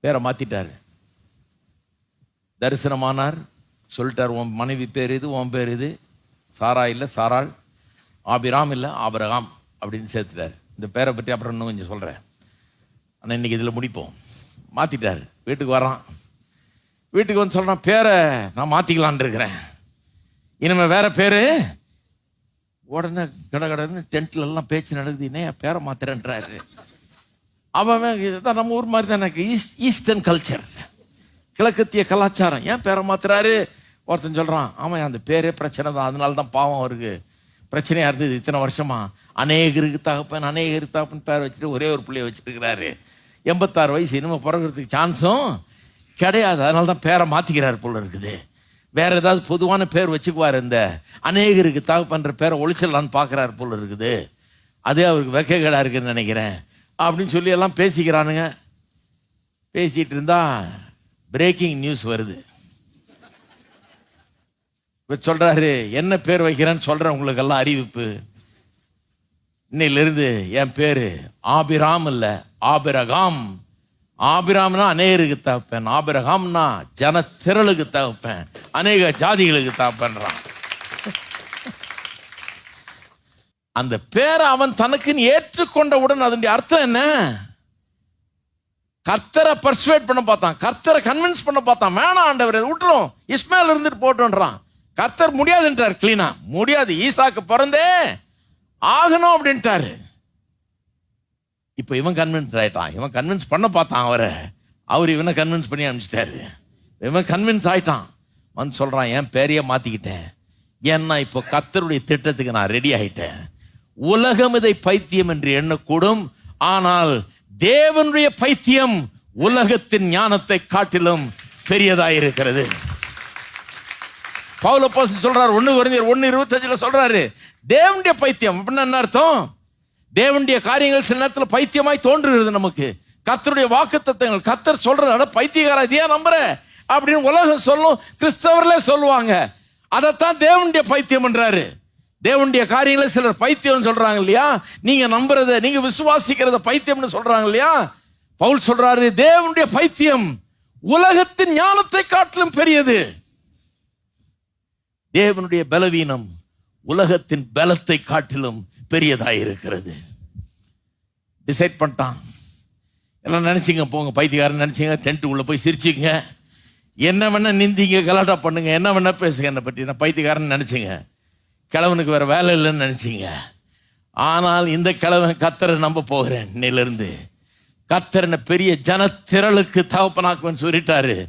பேரை மாத்திட்டாரு. தரிசனமானார். சொல்லிட்டார் உன் மனைவி பேர் இது உன் பேர் இது சாரா இல்லை சாராள். ஆபிராம் இல்லை ஆபிரகாம். அப்படின்னு சேர்த்துட்டார். இந்த பேரை பற்றி அப்புறம் இன்னும் கொஞ்சம் சொல்கிறேன் ஆனால் இன்னைக்கு இதில் முடிப்போம். மாற்றிட்டார் வீட்டுக்கு வரான். வீட்டுக்கு வந்து சொல்கிறான் பேரை நான் மாற்றிக்கலான் இருக்கிறேன். இனிமே வேறு பேர்? உடனே கட கடன்னு டென்ட்லெல்லாம் பேச்சு நடக்குது. என்ன பேரை மாத்துறேன்றாரு. அவன் இதுதான் நம்ம ஊர் மாதிரி தான் எனக்கு ஈஸ்ட் ஈஸ்டர்ன் கல்ச்சர் கிழக்கத்திய கலாச்சாரம். ஏன் பேரை மாத்துறாரு? ஒருத்தன் சொல்கிறான் ஆமாம் அந்த பேரே பிரச்சனை தான். அதனால தான் பாவம் அவருக்கு. பிரச்சனையாக இருந்தது இத்தனை வருஷமா. அநேகருக்கு தகப்பன் அநேகருக்கு தகப்பன் பேர் வச்சுட்டு ஒரே ஒரு பிள்ளைய வச்சுருக்கிறாரு. எண்பத்தாறு வயசு இனிமேல் பிறகுறதுக்கு சான்ஸும் கிடையாது. அதனால தான் பேரை மாற்றிக்கிறார் போல இருக்குது. வேற ஏதாவது பொதுவான பேர் வச்சுக்குவார் இந்த. அநேகருக்கு தகப்பன்ற பேரை ஒழிச்சிடலான்னு பார்க்குறாரு போல இருக்குது. அதே அவருக்கு வெக்ககேடா இருக்குன்னு நினைக்கிறேன். அப்படின்னு சொல்லி எல்லாம் பேசிக்கிறானுங்க. பேசிகிட்டு இருந்தால் பிரேக்கிங் நியூஸ் வருது. இப்போ சொல்கிறாரு என்ன பேர் வைக்கிறேன்னு சொல்கிறேன் உங்களுக்கு எல்லாம் அறிவிப்பு. இன்னையிலிருந்து என் பேர் ஆபிராம் இல்லை ஆபிரகாம். ஆபிராம்னா அநேகருக்கு தகப்பேன் ஆபிரகாம்னா ஜன திரளுக்கு தகப்பேன் அநேக ஜாதிகளுக்கு தகப்பேன்றான். அந்த பேரை அவன் தனக்குன்னு ஏற்றுக்கொண்டவுடன் அதனுடைய அர்த்தம் என்ன? கர்த்தரை பர்சுவேட் பண்ண பார்த்தான். கர்த்தரை கன்வின்ஸ் பண்ண பார்த்தான். வேணாம் ஆண்டவர் விட்டுரும். இஸ்மேல் இருந்துட்டு போட்டோன்றான் கர்த்தர் முடியாதுன்றார் கிளீனா. முடியாது. ஈசாக்கு பிறந்தே ஆகணும் அப்படின்ட்டாரு. இப்போ இவன் கன்வின்ஸ் ஆயிட்டான். இவன் கன்வின்ஸ் பண்ண பார்த்தான் அவரை. அவர் இவனை கன்வின்ஸ் பண்ணி அனுப்பிச்சிட்டாரு. இவன் கன்வின்ஸ் ஆயிட்டான். வந்து சொல்கிறான் என் பேரையே மாற்றிக்கிட்டேன் ஏன்னா இப்போ கர்த்தருடைய திட்டத்துக்கு நான் ரெடி ஆகிட்டேன் உலகம் இதை பைத்தியம் என்று எண்ணக்கூடும். ஆனால் தேவனுடைய பைத்தியம் உலகத்தின் ஞானத்தை காட்டிலும் பெரியதாயிருக்கிறது. பவுல போசி சொல்றாரு ஒன்று குறைஞ்சர் ஒன்று இருபத்தஞ்சில் சொல்றாரு தேவனுடைய பைத்தியம் அப்படின்னு என்ன அர்த்தம்? தேவனுடைய காரியங்கள் சில நேரத்தில் பைத்தியமாய் தோன்றுகிறது நமக்கு. கத்தருடைய வாக்கு தத்துவங்கள் கத்தர் சொல்றது அட பைத்தியக்காரா இதையா நம்புற? அப்படின்னு உலகம் சொல்லும் கிறிஸ்தவர்களே சொல்லுவாங்க. அதைத்தான் தேவனுடைய பைத்தியம் என்றாரு. தேவனுடைய காரியங்களை சிலர் பைத்தியம்னு சொல்றாங்க இல்லையா? நீங்க நம்புறத நீங்க விசுவாசிக்கிறத பைத்தியம்னு சொல்றாங்க இல்லையா? பவுல் சொல்றாரு தேவனுடைய பைத்தியம் உலகத்தின் ஞானத்தை காட்டிலும் பெரியது. தேவனுடைய பலவீனம் உலகத்தின் பலத்தை காட்டிலும் பெரியதாக இருக்கிறது டிசைட் பண்ணிட்டான். எல்லாம் நினைச்சிங்க போங்க பைத்தியக்காரன் நினைச்சிங்க டென்ட் உள்ள போய் சிரிச்சிங்க என்ன வேணா நிந்திங்க கலாட்டா பண்ணுங்க என்ன வேணா பேசுங்க என்னை பற்றி. நான் பைத்தியக்காரன் நினைச்சிங்க. கிழவனுக்கு வேறு வேலை இல்லைன்னு நினச்சிங்க. ஆனால் இந்த கிழவன் கத்தரை நம்ப போகிறேன் இன்னிலிருந்து. கத்தரனை பெரிய ஜனத்திரளுக்கு தகப்பனாக்குவேன்னு சொல்லிட்டாரு.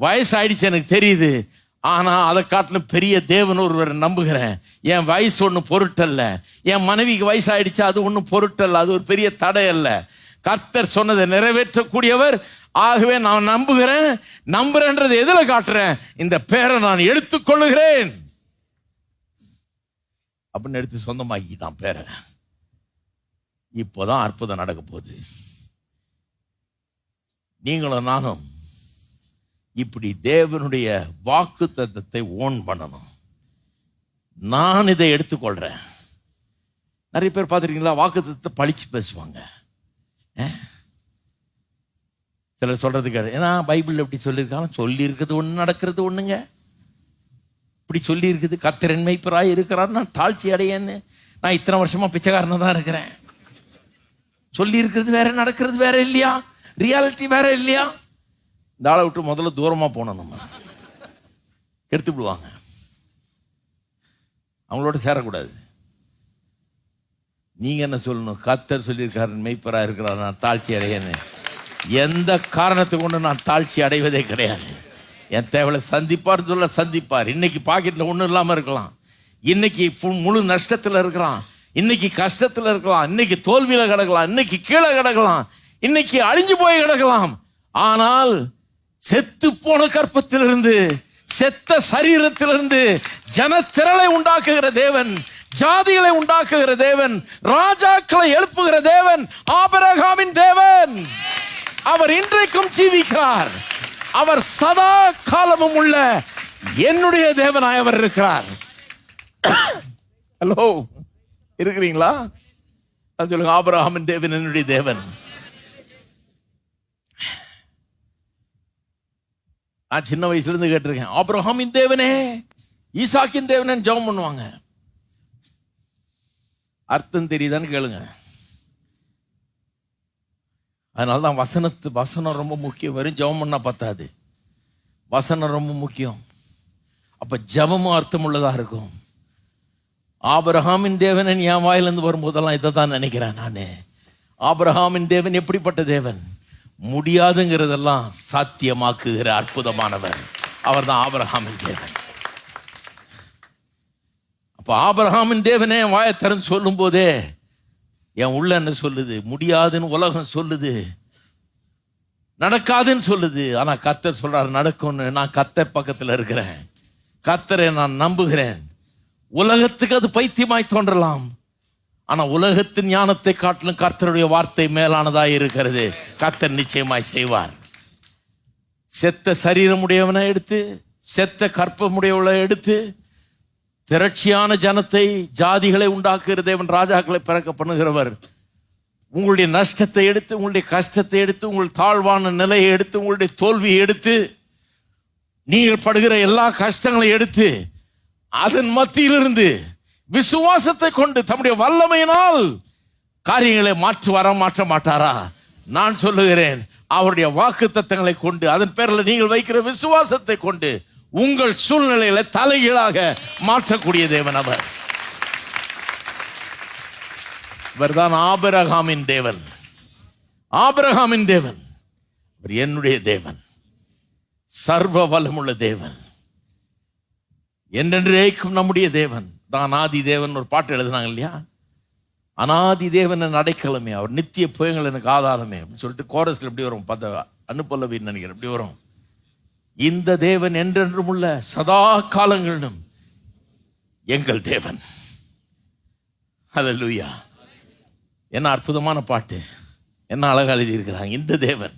வயசாயிடுச்சு எனக்கு தெரியுது. ஆனால் அதை காட்டிலும் பெரிய தேவன் ஒருவரை நம்புகிறேன். என் வயசு ஒன்றும் பொருட்டல்ல. என் மனைவிக்கு வயசாயிடுச்சு அது ஒன்றும் பொருட்டல்ல. அது ஒரு பெரிய தடை அல்ல. கர்த்தர் சொன்னதை நிறைவேற்றக்கூடியவர். ஆகவே நான் நம்புகிறேன். நம்புறேன்றது எதில் காட்டுறேன்? இந்த பேரை நான் எடுத்துக்கொள்ளுகிறேன். அப்படின்னு எடுத்து சொந்தமாக்கிட்டான் பேரை இப்போதான் அற்புதம் நடக்க போகுது. நீங்களும் நானும் இப்படி தேவனுடைய வாக்கு தத்தத்தை ஓன் பண்ணணும். நான் இதை எடுத்துக்கொள்கிறேன் நிறைய பேர் பார்த்துருக்கீங்களா? வாக்கு தத்தத்தை பழிச்சு பேசுவாங்க. அஹ்? சிலர் சொல்றது கிடையாது ஏன்னா பைபிள் எப்படி சொல்லியிருக்காங்க சொல்லியிருக்கிறது ஒன்று நடக்கிறது ஒண்ணுங்க. இப்படி சொல்லியிருக்குது. கத்திரன்மைப்பராக இருக்கிறார். நான் தாழ்ச்சி அடையேன்னு. நான் இத்தனை வருஷமாக பிச்சைக்காரனாக தான் இருக்கிறேன். சொல்லியிருக்கிறது வேற நடக்கிறது வேற இல்லையா? ரியாலிட்டி வேற இல்லையா? இந்த ஆளை விட்டு முதல்ல தூரமாக போனோம் நம்ம. எடுத்து விடுவாங்க. அவங்களோட சேரக்கூடாது. நீங்கள் என்ன சொல்லணும்? கத்தர் சொல்லியிருக்காரு மெய்ப்பராக இருக்கிறார். நான் தாழ்ச்சி அடையேன்னு. எந்த காரணத்தை கொண்டு நான் தாழ்ச்சி அடைவதே கிடையாது. என் தேவையை சந்திப்பார் சொல்ல சந்திப்பார். இன்னைக்கு பாக்கெட்டில் ஒன்றும் இல்லாமல் இருக்கலாம். இன்னைக்கு ஃபுல் முழு நஷ்டத்தில் இருக்கிறான் இன்னைக்கு கஷ்டத்தில் இருக்கலாம். இன்னைக்கு தோல்வியில் கிடக்கலாம். இன்னைக்கு கீழே கிடக்கலாம். இன்னைக்கு அழிஞ்சு போய் கிடக்கலாம். ஆனால் செத்து போன கற்பத்திலிருந்து செத்த சரீரத்திலிருந்து ஜனத்திரளை உண்டாக்குகிற தேவன் ஜாதிகளை உண்டாக்குகிற தேவன் ராஜாக்களை எழுப்புகிற தேவன் ஆபரகாமின் தேவன். அவர் இன்றைக்கும் ஜீவிக்கிறார். அவர் சதா காலமும் உள்ள என்னுடைய தேவனாய் அவர் இருக்கிறார். ஹலோ இருக்கிறீங்களா? அது சொல்லுங்க ஆபரகாமின் தேவன் என்னுடைய தேவன். நான் சின்ன வயசுல இருந்து கேட்டிருக்கேன் ஆபிரகாமின் தேவனே ஈசாக்கின் தேவனே ஜெபம் பண்ணுவாங்க. அர்த்தம் தெரியுதான்னு கேளுங்க. அதனால தான் வசனத்து வசனம் ரொம்ப முக்கியம். வெறும் ஜெபம் பண்ணால் பத்தாது. வசனம் ரொம்ப முக்கியம். அப்போ ஜெபமும் அர்த்தம் இருக்கும். ஆபரஹாமின் தேவன் என் வாயிலிருந்து வரும்போதெல்லாம் இதை தான் நினைக்கிறேன் நான். ஆபரஹாமின் தேவன் எப்படிப்பட்ட தேவன்? முடியாதுங்கிறதெல்லாம் சாத்தியமாக்குகிற அற்புதமானவர். அவர் தான் ஆபரஹாமின் தேவன். அப்போ ஆபரஹாமின் தேவனே என் வாயை சொல்லும் போதே என் உள்ள என்ன சொல்லுது? முடியாதுன்னு உலகம் சொல்லுது. நடக்காதுன்னு சொல்லுது. ஆனா கர்த்தர் சொல்கிறார் நடக்கும்னு. நான் கர்த்தர் பக்கத்துல இருக்கிறேன். கர்த்தரை நான் நம்புகிறேன். உலகத்துக்கு அது பைத்தியமாய் தோன்றலாம். ஆனா உலகத்தின் ஞானத்தை காட்டிலும் கர்த்தருடைய வார்த்தை மேலானதாக இருக்கிறது. கர்த்தர் நிச்சயமாய் செய்வார். செத்த சரீரமுடையவனை எடுத்து செத்த கற்பமுடையவளை எடுத்து திரட்சியான ஜனத்தை ஜாதிகளை உண்டாக்குகிற தேவன் ராஜாக்களை பிறக்க பண்ணுகிறவர். உங்களுடைய நஷ்டத்தை எடுத்து உங்களுடைய கஷ்டத்தை எடுத்து உங்கள் தாழ்வான நிலையை எடுத்து உங்களுடைய தோல்வியை எடுத்து நீங்கள் படுகிற எல்லா கஷ்டங்களையும் எடுத்து அதன் மத்தியிலிருந்து விசுவாசத்தை கொண்டு தம்முடைய வல்லமையினால் காரியங்களை மாற்று வர மாற்ற மாட்டாரா? நான் சொல்லுகிறேன் அவருடைய வாக்கு தத்தங்களை கொண்டு அதன் பேரில் நீங்கள் வைக்கிற விசுவாசத்தை கொண்டு உங்கள் சூழ்நிலையில தலைகீழாக மாற்றக்கூடிய தேவன் அவர். இவர்தான் ஆபரகாமின் தேவன். ஆபரகாமின் தேவன். அவர் என்னுடைய தேவன். சர்வ வலமுள்ள தேவன். என்றென்றைக்கும் நம்முடைய தேவன். தான் ஆதி தேவன் ஒரு பாட்டு எழுதுனாங்க இல்லையா? அனாதி தேவன் என் அடைக்கலமே. அவர் நித்திய புயங்கள் எனக்கு ஆதாரமே. அப்படின்னு சொல்லிட்டு கோரஸில் எப்படி வரும். பார்த்த அனுப்பல்லவின்னு நினைக்கிறேன். எப்படி வரும். இந்த தேவன் என்றென்றும் உள்ள சதா காலங்களிலும் எங்கள் தேவன். ஹalleluya. என்ன அற்புதமான பாட்டு. என்ன அழகாக எழுதியிருக்கிறாங்க. இந்த தேவன்.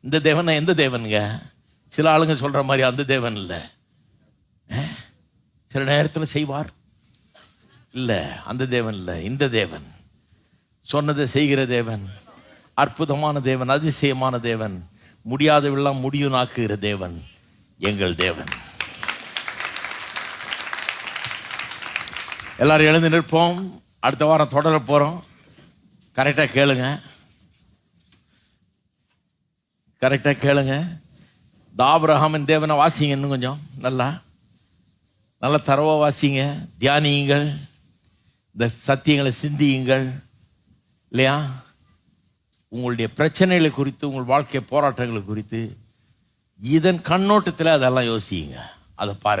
இந்த தேவன் எந்த தேவனுங்க? சில ஆளுங்க சொல்கிற மாதிரி அந்த தேவன் இல்லை. சில நேரத்தில் செய்வார். இல்லை அந்த தேவன் இல்லை. இந்த தேவன். சொன்னதை செய்கிற தேவன். அற்புதமான தேவன் அதிசயமான தேவன். முடியாதவெல்லாம் முடியுனாக்குகிற தேவன். எங்கள் தேவன். எல்லாரும் எழுந்து நிற்போம். அடுத்த வாரம் தொடர போகிறோம் கரெக்டாக கேளுங்க. கரெக்டாக கேளுங்க. தாபிரஹாமின் தேவனை வாசிங்க இன்னும் கொஞ்சம். நல்லா. நல்லா தரவாக வாசிங்க. தியானியுங்கள். இந்த சத்தியங்களை சிந்தியுங்கள். இல்லையா? உங்களுடைய பிரச்சனைகளை குறித்து உங்கள் வாழ்க்கை போராட்டங்களை குறித்து. இதன் கண்ணோட்டத்தில் அதெல்லாம் யோசிங்க அதை பாருங்கள்